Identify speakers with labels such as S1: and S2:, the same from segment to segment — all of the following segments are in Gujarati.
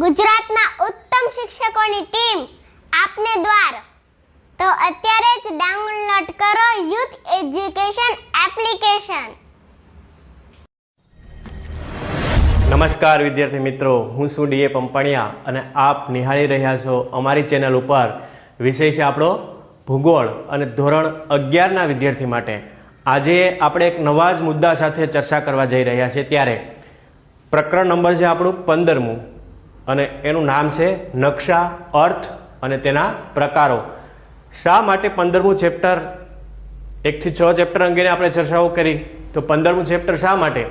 S1: ગુજરાતના ઉત્તમ શિક્ષકોની ટીમ આપને દ્વાર. તો અત્યારે જ ડાઉનલોડ કરો યુથ એજ્યુકેશન એપ્લિકેશન.
S2: નમસ્કાર વિદ્યાર્થી મિત્રો, હું છું ડીએ પંપાણિયા અને આપ નિહાળી રહ્યા છો અમારી ચેનલ ઉપર વિષય છે આપણો ભૂગોળ અને ધોરણ અગિયારના વિદ્યાર્થી માટે. આજે આપણે એક નવા જ મુદ્દા સાથે ચર્ચા કરવા જઈ રહ્યા છીએ ત્યારે. પ્રકરણ નંબર છે આપણું પંદરમું. અને એનું નામ છે નકશા, અર્થ અને તેના પ્રકારો. શા માટે પંદરમું ચેપ્ટર, એકથી છ ચેપ્ટર અંગેની આપણે ચર્ચાઓ કરી? તો પંદરમું ચેપ્ટર શા માટે?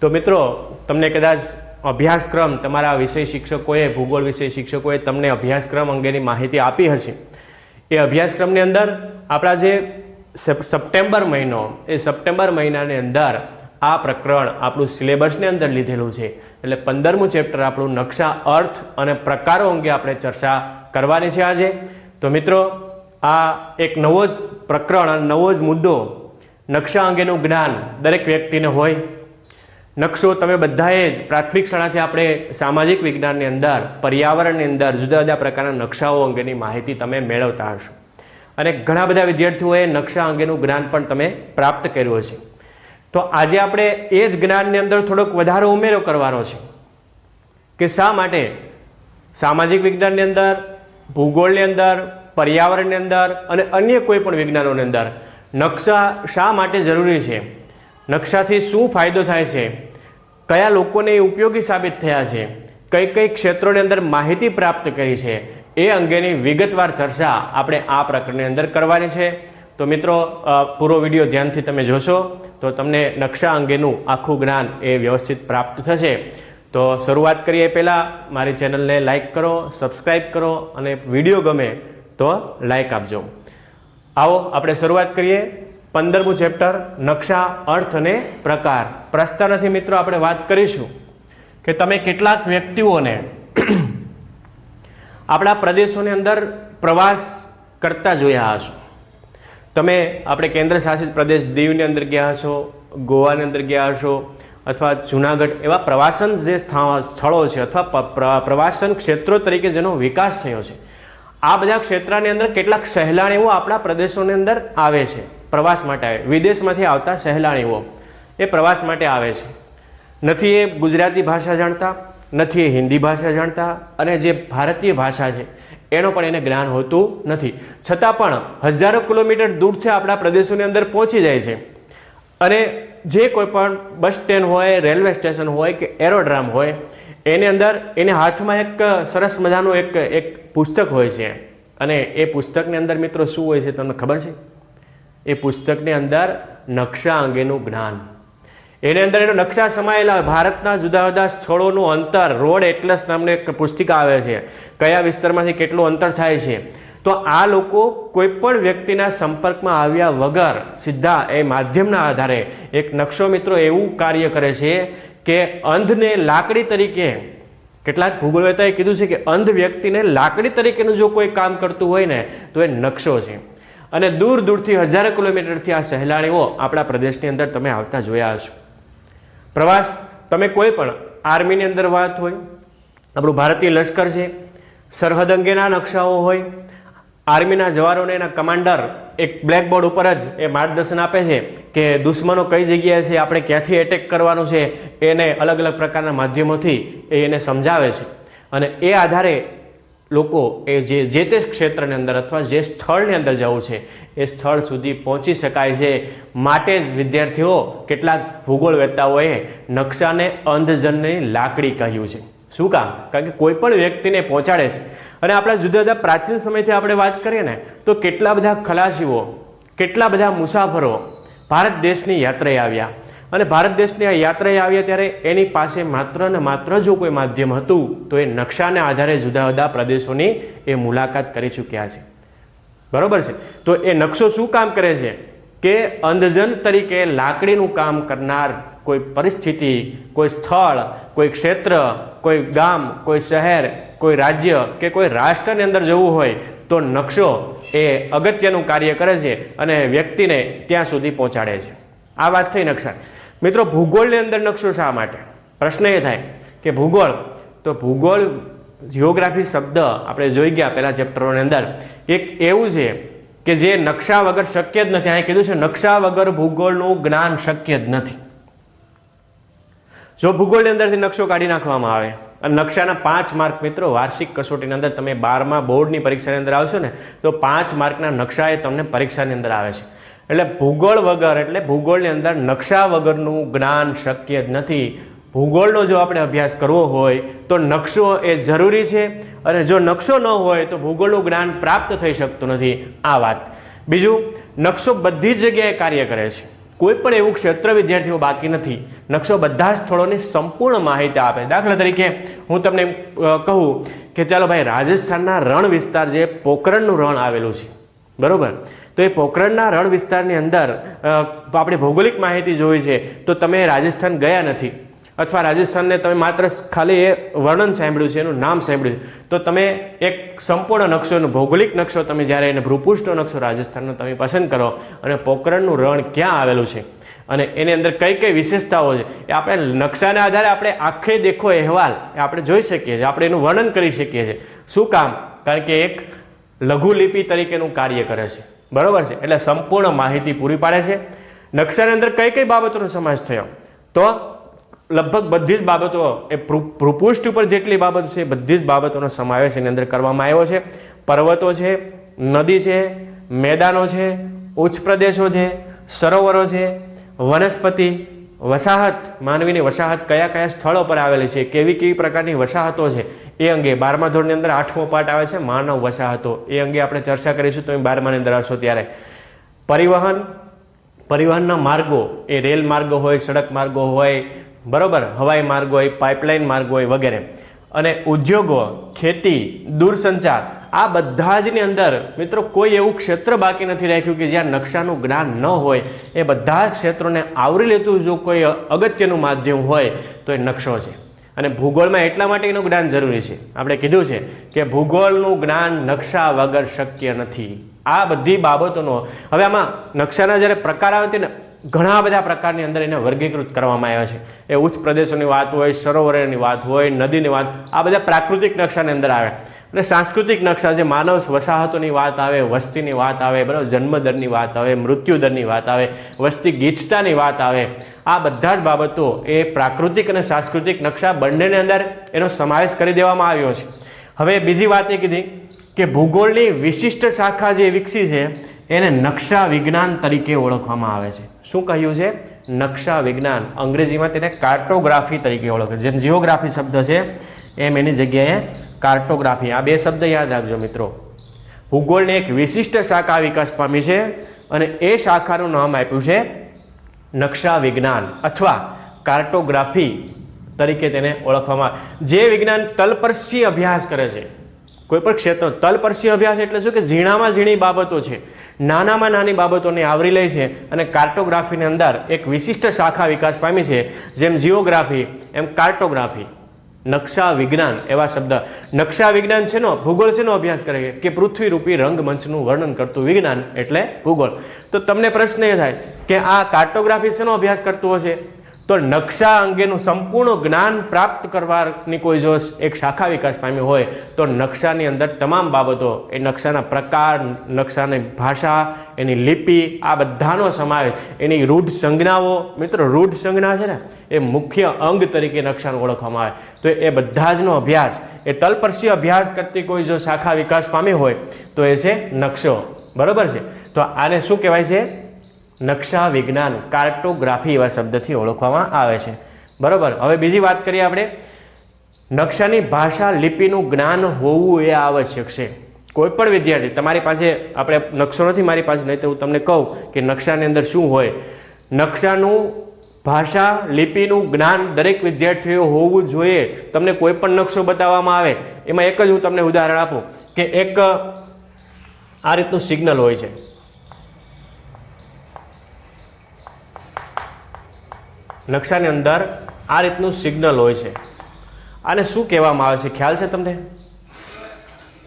S2: તો મિત્રો, તમને કદાચ અભ્યાસક્રમ તમારા વિષય શિક્ષકોએ, ભૂગોળ વિષય શિક્ષકોએ તમને અભ્યાસક્રમ અંગેની માહિતી આપી હશે. એ અભ્યાસક્રમની અંદર આપણા જે સપ્ટેમ્બર મહિનો, એ સપ્ટેમ્બર મહિનાની અંદર આ પ્રકરણ આપણું સિલેબસની અંદર લીધેલું છે. એટલે પંદરમું ચેપ્ટર આપણું નકશા, અર્થ અને પ્રકારો અંગે આપણે ચર્ચા કરવાની છે આજે. તો મિત્રો, આ એક નવો જ પ્રકરણ અને નવો જ મુદ્દો નકશા અંગેનું જ્ઞાન દરેક વ્યક્તિને હોય. નકશો તમે બધાએ જ પ્રાથમિક શાળાથી આપણે સામાજિક વિજ્ઞાનની અંદર, પર્યાવરણની અંદર, જુદા જુદા પ્રકારના નકશાઓ અંગેની માહિતી તમે મેળવતા હશો. અને ઘણા બધા વિદ્યાર્થીઓએ નકશા અંગેનું જ્ઞાન પણ તમે પ્રાપ્ત કર્યું હશે. તો આજે આપણે એ જ જ્ઞાનની અંદર થોડોક વધારો ઉમેરો કરવાનો છે કે શા માટે? સામાજિક વિજ્ઞાનની અંદર, ભૂગોળની અંદર, પર્યાવરણની અંદર અને અન્ય કોઈ પણ વિજ્ઞાનોની અંદર. નકશા શા માટે જરૂરી છે? નકશાથી શું ફાયદો થાય છે? કયા લોકોને ઉપયોગી સાબિત થયા છે? કઈ કઈ ક્ષેત્રોની અંદર માહિતી પ્રાપ્ત કરી છે? એ અંગેની વિગતવાર ચર્ચા આપણે આ પ્રકરણની અંદર કરવાની છે. તો મિત્રો પૂરો વીડિયો ધ્યાનથી તમે જોશો તો તમને નકશા અંગેનું આખું જ્ઞાન એ વ્યવસ્થિત પ્રાપ્ત થશે. તો શરૂઆત કરીએ પહેલાં, મારી ચેનલને લાઇક કરો સબસ્ક્રાઈબ કરો અને વીડિયો ગમે તો લાઇક આપજો. આવો, આપણે શરૂઆત કરીએ. પંદરમું ચેપ્ટર, નકશા, અર્થ અને પ્રકાર. પ્રસ્તાવનાથી મિત્રો, આપણે વાત કરીશું કે તમે કેટલાક વ્યક્તિઓને આપણા પ્રદેશોની અંદર પ્રવાસ કરતા જોયા હશો. તમે આપણે કેન્દ્ર શાસિત પ્રદેશ દીવની અંદર ગયા હશો, ગોવાની અંદર ગયા હશો, અથવા જુનાગઢ એવા પ્રવાસન જે સ્થા- સ્થળો છે અથવા પ્રવાસન ક્ષેત્રો તરીકે જેનો વિકાસ થયો છે, આ બધા ક્ષેત્રની અંદર કેટલાક સહેલાણીઓ આપણા પ્રદેશોની અંદર આવે છે, પ્રવાસ માટે આવે. વિદેશમાંથી આવતા સહેલાણીઓ એ પ્રવાસ માટે આવે છે. નથી એ ગુજરાતી ભાષા જાણતા, નથી એ હિન્દી ભાષા જાણતા, અને જે ભારતીય ભાષા છે એનો પણ એને જ્ઞાન હોતું નથી. છતાં પણ હજારો કિલોમીટર દૂરથી આપણા પ્રદેશોની અંદર પહોંચી જાય છે. અને જે કોઈ પણ બસ સ્ટેન્ડ હોય, રેલવે સ્ટેશન હોય કે એરોડ્રામ હોય, એની અંદર એને હાથમાં એક સરસ મજાનું એક એક પુસ્તક હોય છે. અને એ પુસ્તકની અંદર મિત્રો શું હોય છે તમને ખબર છે? એ પુસ્તકની અંદર નકશા અંગેનું જ્ઞાન. એની અંદર એનો નકશા સમાયેલા ભારતના જુદા જુદા સ્થળોનું અંતર, રોડ એટલસ નામની એક પુસ્તિકા આવે છે. કયા વિસ્તારમાંથી કેટલું અંતર થાય છે? તો આ લોકો કોઈ પણ વ્યક્તિના સંપર્કમાં આવ્યા વગર સીધા એ માધ્યમના આધારે એક નકશો મિત્રો એવું કાર્ય કરે છે કે અંધને લાકડી તરીકે, કેટલાક ભૂગોળવેતાએ કીધું છે કે અંધ વ્યક્તિને લાકડી તરીકેનું જો કોઈ કામ કરતું હોય ને, તો એ નકશો છે. અને દૂર દૂરથી હજારો કિલોમીટરથી આ સહેલાણીઓ આપણા પ્રદેશની અંદર તમે આવતા જોયા હશો. પ્રવાસ, તમે કોઈ પણ આર્મીની અંદર વાત હોય, આપણું ભારતીય લશ્કર છે, સરહદ અંગેના નકશાઓ હોય, આર્મીના જવાનોને એના કમાન્ડર એક બ્લેકબોર્ડ ઉપર જ એ માર્ગદર્શન આપે છે કે દુશ્મનો કઈ જગ્યાએ છે, આપણે ક્યાંથી એટેક કરવાનું છે, એને અલગ અલગ પ્રકારના માધ્યમોથી એ એને સમજાવે છે. અને એ આધારે લોકો એ જે જે તે ક્ષેત્રની અંદર અથવા જે સ્થળની અંદર જવું છે, એ સ્થળ સુધી પહોંચી શકાય છે. માટે જ વિદ્યાર્થીઓ કેટલાક ભૂગોળવેત્તાઓએ નકશાને અંધજનની લાકડી કહ્યું છે. શું કામ? કારણ કે કોઈ પણ વ્યક્તિને પહોંચાડે છે. અને આપણા જુદા જુદા પ્રાચીન સમયથી આપણે વાત કરીએ ને, તો કેટલા બધા ખલાસીઓ, કેટલા બધા મુસાફરો ભારત દેશની યાત્રાએ આવ્યા. અને ભારત દેશની આ યાત્રાએ આવ્યા ત્યારે એની પાસે માત્ર ને માત્ર જો કોઈ માધ્યમ હતું, તો એ નકશાને આધારે જુદા જુદા પ્રદેશોની એ મુલાકાત કરી ચૂક્યા છે. બરોબર છે? તો એ નકશો શું કામ કરે છે? કે અંધજન તરીકે લાકડીનું કામ કરનાર કોઈ પરિસ્થિતિ, કોઈ સ્થળ, કોઈ ક્ષેત્ર, કોઈ ગામ, કોઈ શહેર, કોઈ રાજ્ય કે કોઈ રાષ્ટ્રની અંદર જવું હોય, તો નકશો એ અગત્યનું કાર્ય કરે છે અને વ્યક્તિને ત્યાં સુધી પહોંચાડે છે. આ વાત થઈ નકશા મિત્રો, ભૂગોળની અંદર નકશો શા માટે? પ્રશ્ન એ થાય કે ભૂગોળ, તો ભૂગોળ જિયોગ્રાફી શબ્દ આપણે જોઈ ગયા પહેલા ચેપ્ટરોની અંદર. એક એવું છે કે જે નકશા વગર શક્ય જ નથી. અહીં કીધું છે, નકશા વગર ભૂગોળનું જ્ઞાન શક્ય જ નથી. જો ભૂગોળની અંદરથી નકશો કાઢી નાખવામાં આવે, અને નકશાના પાંચ માર્ક મિત્રો, વાર્ષિક કસોટીની અંદર તમે બારમા બોર્ડની પરીક્ષાની અંદર આવશો ને, તો પાંચ માર્કના નકશા એ તમને પરીક્ષાની અંદર આવે છે. એટલે ભૂગોળ વગર, એટલે ભૂગોળની અંદર નકશા વગરનું જ્ઞાન શક્ય જ નથી. ભૂગોળનો જો આપણે અભ્યાસ કરવો હોય, તો નકશો એ જરૂરી છે. અને જો નકશો ન હોય, તો ભૂગોળનું જ્ઞાન પ્રાપ્ત થઈ શકતું નથી. આ વાત. બીજું, નકશો બધી જ જગ્યાએ કાર્ય કરે છે. કોઈ પણ એવું ક્ષેત્ર વિદ્યાર્થીઓ બાકી નથી. નકશો બધા સ્થળોની સંપૂર્ણ માહિતી આપે. દાખલા તરીકે, હું તમને કહું કે ચાલો ભાઈ, રાજસ્થાનના રણ વિસ્તાર જે પોકરણનું રણ આવેલું છે. બરોબર? તો એ પોખરણના રણ વિસ્તારની અંદર આપણે ભૌગોલિક માહિતી જોઈ છે, તો તમે રાજસ્થાન ગયા નથી. અથવા રાજસ્થાનને તમે માત્ર ખાલી એ વર્ણન સાંભળ્યું છે, એનું નામ સાંભળ્યું છે. તો તમે એક સંપૂર્ણ નકશો, એનો ભૌગોલિક નકશો તમે જ્યારે એને ભૂપૃષ્ઠનો નકશો રાજસ્થાનનો તમે પસંદ કરો, અને પોકરણનું રણ ક્યાં આવેલું છે? અને એની અંદર કઈ કઈ વિશેષતાઓ છે? એ આપણે નકશાના આધારે આપણે આખે દેખો અહેવાલ, એ આપણે જોઈ શકીએ છીએ, આપણે એનું વર્ણન કરી શકીએ છીએ. શું કામ? કારણ કે એક લઘુલિપિ તરીકેનું કાર્ય કરે છે. બરોબર છે? એટલે સંપૂર્ણ માહિતી પૂરી પાડે છે. નકશાની અંદર કઈ કઈ બાબતોનો સમાવેશ થયો? તો લગભગ બધી જ બાબતો એ ભૂપૃષ્ઠ ઉપર જેટલી બાબતો છે બધી જ બાબતોનો સમાવેશ એની અંદર કરવામાં આવ્યો છે. પર્વતો છે, નદી છે, મેદાનો છે, ઉચ્ચ પ્રદેશો છે, સરોવરો છે, વનસ્પતિ વસાહત, માનવીની વસાહત કયા કયા સ્થળો પર આવેલી છે, કેવી કેવી પ્રકારની વસાહતો છે, એ અંગે બારમા ધોરણની અંદર આઠમો પાઠ આવે છે, માનવ વસાહતો. એ અંગે આપણે ચર્ચા કરીશું તમે બારમાની અંદર હશો ત્યારે. પરિવહન, પરિવહનના માર્ગો, એ રેલ માર્ગો હોય, સડક માર્ગો હોય, બરોબર, હવાઈ માર્ગો હોય, પાઇપલાઇન માર્ગો હોય વગેરે. અને ઉદ્યોગો, ખેતી, દૂરસંચાર આ બધા જની અંદર મિત્રો કોઈ એવું ક્ષેત્ર બાકી નથી રાખ્યું કે જ્યાં નકશાનું જ્ઞાન ન હોય. એ બધા જ ક્ષેત્રોને આવરી લેતું જો કોઈ અગત્યનું માધ્યમ હોય, તો એ નકશો છે. અને ભૂગોળમાં એટલા માટે એનું જ્ઞાન જરૂરી છે. આપણે કીધું છે કે ભૂગોળનું જ્ઞાન નકશા વગર શક્ય નથી. આ બધી બાબતોનો હવે આમાં નકશાના જ્યારે પ્રકાર આવે તેને ઘણા બધા પ્રકારની અંદર એને વર્ગીકૃત કરવામાં આવ્યા છે. એ ઉચ્ચ પ્રદેશોની વાત હોય, સરોવરોની વાત હોય, નદીની વાત, આ બધા પ્રાકૃતિક નકશાની અંદર આવે અને સાંસ્કૃતિક નકશા જે માનવ વસાહતોની વાત આવે, વસ્તીની વાત આવે, બરાબર, જન્મદરની વાત આવે, મૃત્યુદરની વાત આવે, વસ્તી ગીચતાની વાત આવે, આ બધા જ બાબતો એ પ્રાકૃતિક અને સાંસ્કૃતિક નકશા બંનેની અંદર એનો સમાવેશ કરી દેવામાં આવ્યો છે. હવે બીજી વાત એ કીધી કે ભૂગોળની વિશિષ્ટ શાખા જે વિકસી છે, એને નકશા વિજ્ઞાન તરીકે ઓળખવામાં આવે છે. શું કહ્યું છે? નકશા વિજ્ઞાન. અંગ્રેજીમાં તેને કાર્ટોગ્રાફી તરીકે ઓળખે જેમ જીઓગ્રાફી શબ્દ છે, એમ એની જગ્યાએ કાર્ટોગ્રાફી. આ બે શબ્દ યાદ રાખજો મિત્રો. ભૂગોળની એક વિશિષ્ટ શાખા વિકાસ પામી છે અને એ શાખાનું નામ આપ્યું છે નકશા વિજ્ઞાન અથવા કાર્ટોગ્રાફી તરીકે તેને ઓળખવામાં જે વિજ્ઞાન તલપર્શી અભ્યાસ કરે છે. કોઈ પણ ક્ષેત્ર તલપર્શી અભ્યાસ એટલે શું? કે ઝીણામાં ઝીણી બાબતો છે. નાનામાં નાની બાબતોને આવરી લે છે અને કાર્ટોગ્રાફીની અંદર એક વિશિષ્ટ શાખા વિકાસ પામી છે જેમ જીઓગ્રાફી, એમ કાર્ટોગ્રાફી. નકશા વિજ્ઞાન એવા શબ્દ. નકશા વિજ્ઞાન છે નો ભૂગોળ છે નો અભ્યાસ કરે કે પૃથ્વી રૂપી રંગમંચનું વર્ણન કરતું વિજ્ઞાન એટલે ભૂગોળ. તો તમને પ્રશ્ન એ થાય કે આ કાર્ટોગ્રાફી શેનો અભ્યાસ કરતું હશે? તો નકશા અંગેનું સંપૂર્ણ જ્ઞાન પ્રાપ્ત કરવાની કોઈ જો એક શાખા વિકાસ પામી હોય, તો નકશાની અંદર તમામ બાબતો, એ નકશાના પ્રકાર, નકશાની ભાષા, એની લિપિ, આ બધાનો સમાવેશ, એની રૂઢ સંજ્ઞાઓ, મિત્રો રૂઢ સંજ્ઞા છે ને, એ મુખ્ય અંગ તરીકે નકશાને ઓળખવામાં આવે. તો એ બધા જનો અભ્યાસ, એ તલપર્શી અભ્યાસ કરતી કોઈ જો શાખા વિકાસ પામી હોય, તો એ છે નકશો. બરાબર છે? તો આને શું કહેવાય છે? નકશા વિજ્ઞાન, કાર્ટોગ્રાફી એવા શબ્દથી ઓળખવામાં આવે છે. બરાબર? હવે બીજી વાત કરીએ આપણે. નકશાની ભાષા લિપિનું જ્ઞાન હોવું એ આવશ્યક છે. કોઈ પણ વિદ્યાર્થી, તમારી પાસે, આપણે નકશો નથી મારી પાસે, નહીં તો હું તમને કહું કે નકશાની અંદર શું હોય. નકશાનું ભાષા લિપિનું જ્ઞાન દરેક વિદ્યાર્થીઓ હોવું જોઈએ. તમને કોઈ પણ નકશો બતાવવામાં આવે, એમાં એક જ હું તમને ઉદાહરણ આપું કે એક, આ રીતનું સિગ્નલ હોય છે. નકશાની અંદર આ રીતનું સિગ્નલ હોય છે. આને શું કહેવામાં આવે છે? ખ્યાલ છે તમને?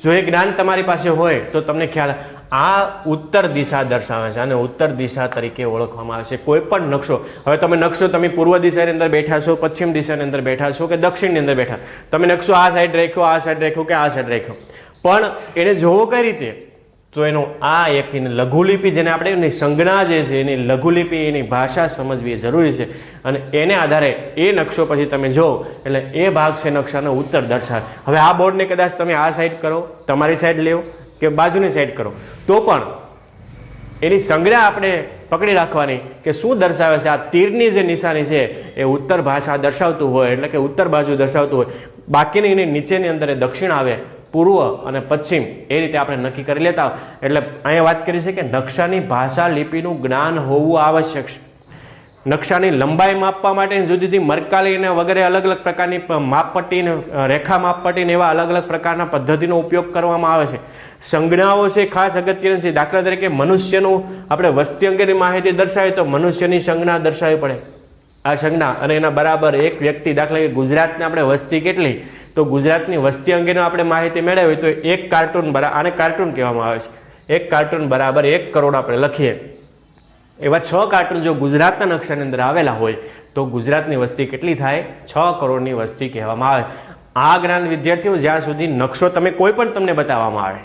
S2: જો એ જ્ઞાન તમારી પાસે હોય તો તમને ખ્યાલ આ ઉત્તર દિશા દર્શાવે છે અને ઉત્તર દિશા તરીકે ઓળખવામાં આવે છે. કોઈ પણ નકશો. હવે તમે નકશો તમે પૂર્વ દિશાની અંદર બેઠા છો, પશ્ચિમ દિશાની અંદર બેઠા છો કે દક્ષિણની અંદર બેઠા? તમે નકશો આ સાઈડ રાખ્યો, આ સાઈડ રાખ્યો કે આ સાઈડ રાખ્યો? પણ એને જોવો કઈ રીતે? તો એનો આ એક લઘુલિપિ જેને આપણે સંજ્ઞા જે છે, એની લઘુલિપિ, એની ભાષા સમજવી એ જરૂરી છે. અને એને આધારે એ નકશો પછી તમે જો એટલે એ ભાગ છે નકશાનો ઉત્તર દર્શાવે. હવે આ બોર્ડને કદાચ તમે આ સાઈડ કરો, તમારી સાઈડ લેવો કે બાજુની સાઈડ કરો. તો પણ એની સંજ્ઞા આપણે પકડી રાખવાની કે શું દર્શાવે છે, આ તીરની જે નિશાની છે, એ ઉત્તર ભાષા દર્શાવતું હોય, એટલે કે ઉત્તર બાજુ દર્શાવતું હોય. બાકીની એની નીચેની અંદર દક્ષિણ આવે પૂર્વ અને પશ્ચિમ એ રીતે આપણે નક્કી કરી લેતા એટલે અહીંયા વાત કરી છે કે નકશાની ભાષા લિપિનું જ્ઞાન હોવું આવશ્યક છે. નકશાની લંબાઈ માપવા માટે જુદી જુદી મરકાલી અને વગેરે અલગ અલગ પ્રકારની માપપટ્ટી રેખા માપપટ્ટી એવા અલગ અલગ પ્રકારના પદ્ધતિનો ઉપયોગ કરવામાં આવે છે. સંજ્ઞાઓ છે ખાસ અગત્યની છે. દાખલા તરીકે મનુષ્યનું આપણે વસ્તી અંગેની માહિતી દર્શાવીએ તો મનુષ્યની સંજ્ઞા દર્શાવવી પડે. આ સંજ્ઞા અને એના બરાબર એક વ્યક્તિ દાખલા કે ગુજરાતને આપણે વસ્તી કેટલી? તો ગુજરાતની વસ્તી અંગેનો આપણે માહિતી મેળવી તો એક કાર્ટૂન બરાબર આને કાર્ટૂન કહેવામાં આવે છે. એક કાર્ટૂન બરાબર એક કરોડ આપણે લખીએ. એવા છ કાર્ટૂન જો ગુજરાતના નકશાની અંદર આવેલા હોય, તો ગુજરાતની વસ્તી કેટલી થાય? છ કરોડની વસ્તી કહેવામાં આવે. આ જ્ઞાન વિદ્યાર્થીઓ જ્યાં સુધી નકશો તમે કોઈ પણ તમને બતાવવામાં આવે,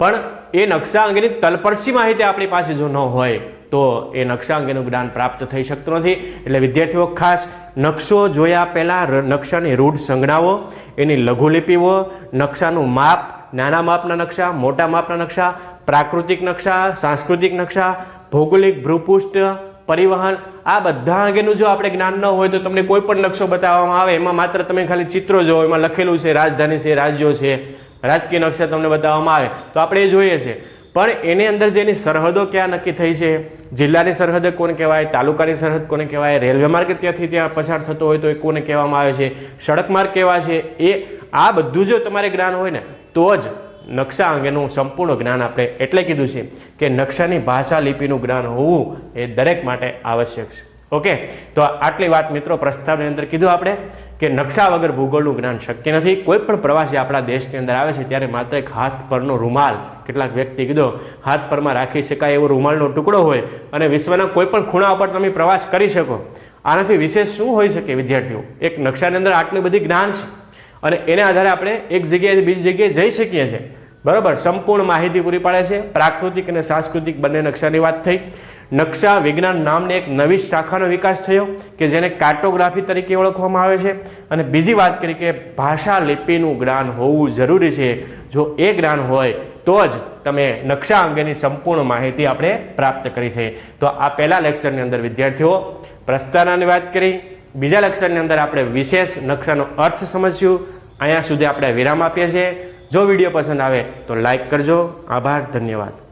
S2: પણ એ નકશા અંગેની તલપરસી માહિતી આપણી પાસે જો ન હોય, તો એ નકશા અંગેનું જ્ઞાન પ્રાપ્ત થઈ શકતું નથી. એટલે વિદ્યાર્થીઓ ખાસ નકશો જોયા પહેલાં નકશાની રૂઢ સંજ્ઞાઓ એની લઘુલિપિઓ નકશાનું માપ, નાના માપના નકશા, મોટા માપના નકશા, પ્રાકૃતિક નકશા, સાંસ્કૃતિક નકશા, ભૌગોલિક ભૂપૃષ્ઠ, પરિવહન, આ બધા અંગેનું જો આપણે જ્ઞાન ન હોય તો તમને કોઈ પણ નકશો બતાવવામાં આવે, એમાં માત્ર તમે ખાલી ચિત્રો જો એમાં લખેલું છે, રાજધાની છે, રાજ્યો છે, રાજકીય નકશા તમને બતાવવામાં આવે. તો આપણે એ જોઈએ છે પણ એની અંદર જે એની સરહદો ક્યાં નક્કી થઈ છે, જિલ્લાની સરહદ કોને કહેવાય, તાલુકાની સરહદ કોને કહેવાય, રેલવે માર્ગ ત્યાંથી ત્યાં પસાર થતો હોય તો એ કોને કહેવામાં આવે છે, સડક માર્ગ કેવા છે, એ આ બધું જો તમારે જ્ઞાન હોય ને, તો જ નકશા અંગેનું સંપૂર્ણ જ્ઞાન આપણે એટલે કીધું છે કે નકશાની ભાષા લિપિનું જ્ઞાન હોવું એ દરેક માટે આવશ્યક છે. ઓકે? તો આટલી વાત મિત્રો પ્રસ્તાવની અંદર કીધું આપણે કે નકશા વગર ભૂગોળનું જ્ઞાન શક્ય નથી. કોઈ પણ પ્રવાસી આપણા દેશની અંદર આવે છે ત્યારે માત્ર એક હાથ પરનો રૂમાલ, કેટલાક વ્યક્તિ કીધો, હાથ પરમાં રાખી શકાય એવો રૂમાલનો ટુકડો હોય અને વિશ્વના કોઈ પણ ખૂણા ઉપર તમે પ્રવાસ કરી શકો. આનાથી વિશેષ શું હોઈ શકે વિદ્યાર્થીઓ? એક નકશાની અંદર આટલી બધી જ્ઞાન છે અને એને આધારે આપણે એક જગ્યાએથી બીજી જગ્યાએ જઈ શકીએ છીએ. બરાબર? સંપૂર્ણ માહિતી પૂરી પાડે છે. પ્રાકૃતિક અને સાંસ્કૃતિક બંને નકશાની વાત થઈ. નકશા વિજ્ઞાન નામની એક નવી શાખાનો વિકાસ થયો કે જેને કાર્ટોગ્રાફી તરીકે ઓળખવામાં આવે છે. અને બીજી વાત કરી કે ભાષા લિપિનું જ્ઞાન હોવું જરૂરી છે. જો એ જ્ઞાન હોય તો જ તમે નકશા અંગેની સંપૂર્ણ માહિતી આપણે પ્રાપ્ત કરી છે. તો આ પહેલા લેક્ચરની અંદર વિદ્યાર્થીઓ પ્રસ્તાવનાની વાત કરી. બીજા લેક્ચરની અંદર આપણે વિશેષ નકશાનો અર્થ સમજ્યું. અહીંયા સુધી આપણે વિરામ આપીએ છીએ. જો વીડિયો પસંદ આવે તો લાઇક કરજો. આભાર, ધન્યવાદ.